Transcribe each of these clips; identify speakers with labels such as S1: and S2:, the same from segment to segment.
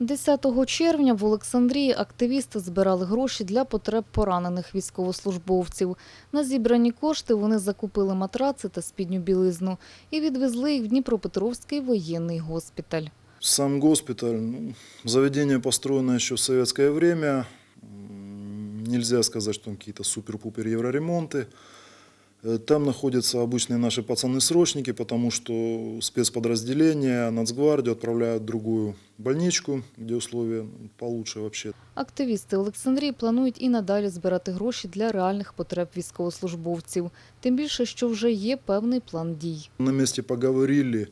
S1: 10 червня в Олександрії активісти збирали гроші для потреб поранених військовослужбовців. На зібрані кошти вони закупили матраци та спідню білизну і відвезли їх в Дніпропетровський воєнний госпіталь.
S2: Сам госпиталь, ну, заведение построено еще в советское время. М, Нельзя сказать, что там какие-то супер-пупер евроремонты. Э, Там находятся обычные наши пацаны-срочники, потому что спецподразделения, Нацгвардию отправляют в другую больничку, где условия получше вообще.
S1: Активісти Олександрії планують і надалі збирати гроші для реальних потреб військовослужбовців. Тим більше, що вже є певний план дій.
S2: На месте поговорили,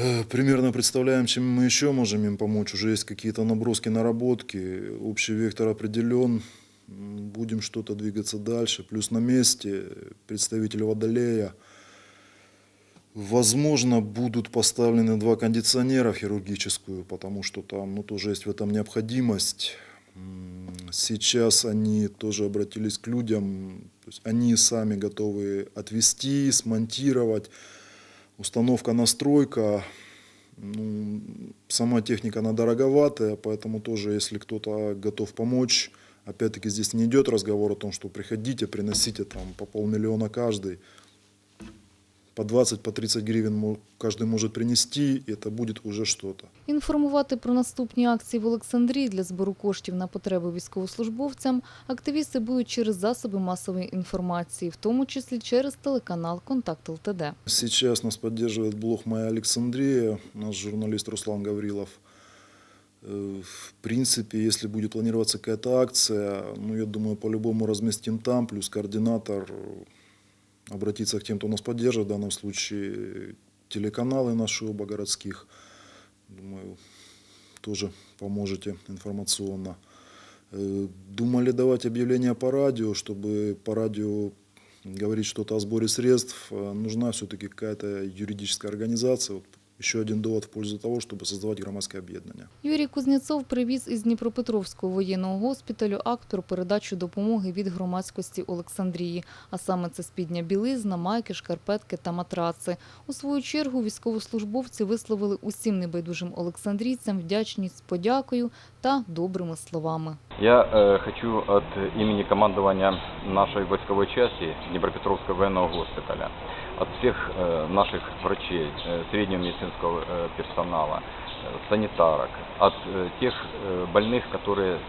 S2: э, примерно представляем, чем мы еще можем им помочь. Уже есть какие-то наброски, наработки, общий вектор определен. Будем что-то двигаться дальше. Плюс на месте представитель Водолея. Возможно, будут поставлены два кондиционера хирургическую, потому что там ну, тоже есть в этом необходимость. Сейчас они тоже обратились к людям, то есть они сами готовы отвести, смонтировать. Установка, настройка, ну, сама техника она дороговатая, поэтому тоже, если кто-то готов помочь, опять-таки здесь не идет разговор о том, что приходите, приносите там по полмиллиона каждый, по 20, по 30 гривен мо- каждый может принести, и это будет уже что-то.
S1: Інформувати про наступні акції в Олександрії для збору коштів на потреби військовослужбовцям активісти будуть через засоби масової інформації, в тому числі через телеканал Контакт ЛТД.
S2: Сейчас нас поддерживает блог «Моя Александрия», наш журналист Руслан Гаврилов. Э, В принципе, если будет планироваться какая-то акция, ну, я думаю, по-любому разместим там, плюс координатор э, обратиться к тем, кто нас поддержит, в данном случае телеканалы наши оба городских, думаю, тоже поможете информационно. Э, Думали давать объявления по радио, чтобы по радио говорить что-то о сборе средств. Нужна все-таки какая-то юридическая организация. еще один довод в пользу того, чтобы создавать громадское объединение.
S1: Юрій Кузнєцов привіз із Дніпропетровського воєнного госпіталю акт про передачу допомоги від громадськості Олександрії, а саме це спідня білизна, майки, шкарпетки та матраци. У свою чергу військовослужбовці висловили усім небайдужим олександрійцям вдячність з подякою та добрими словами.
S3: Я э, хочу от имени командования нашей войсковой части Днепропетровского военного госпиталя, От всех э, наших врачей, э, среднего медицинского э, персонала, санитарок, от тех больных, которые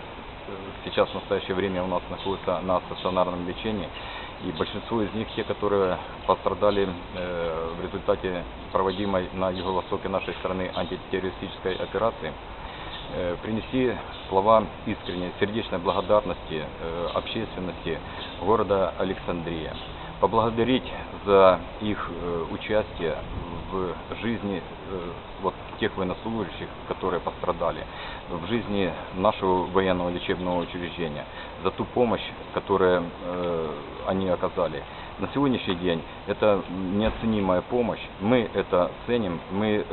S3: сейчас в настоящее время у нас находятся на стационарном лечении, и большинство из них те, которые пострадали в результате проводимой на юго-востоке нашей страны антитеррористической операции, принести слова искренней, сердечной благодарности общественности города Александрия, поблагодарить за их э, участие в жизни э, вот тех военнослужащих, которые пострадали, в жизни нашего военного лечебного учреждения, за ту помощь, которую э, они оказали. На сегодняшний день это неоценимая помощь. Мы это ценим. Мы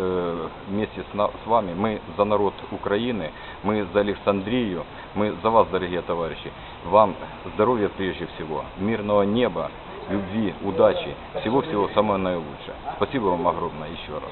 S3: вместе с, на- с вами, мы за народ Украины, мы за Александрию, мы за вас, дорогие товарищи. Вам здоровья прежде всего, мирного неба, любви, удачи, всего-всего самого наилучшего. Спасибо вам огромное еще раз.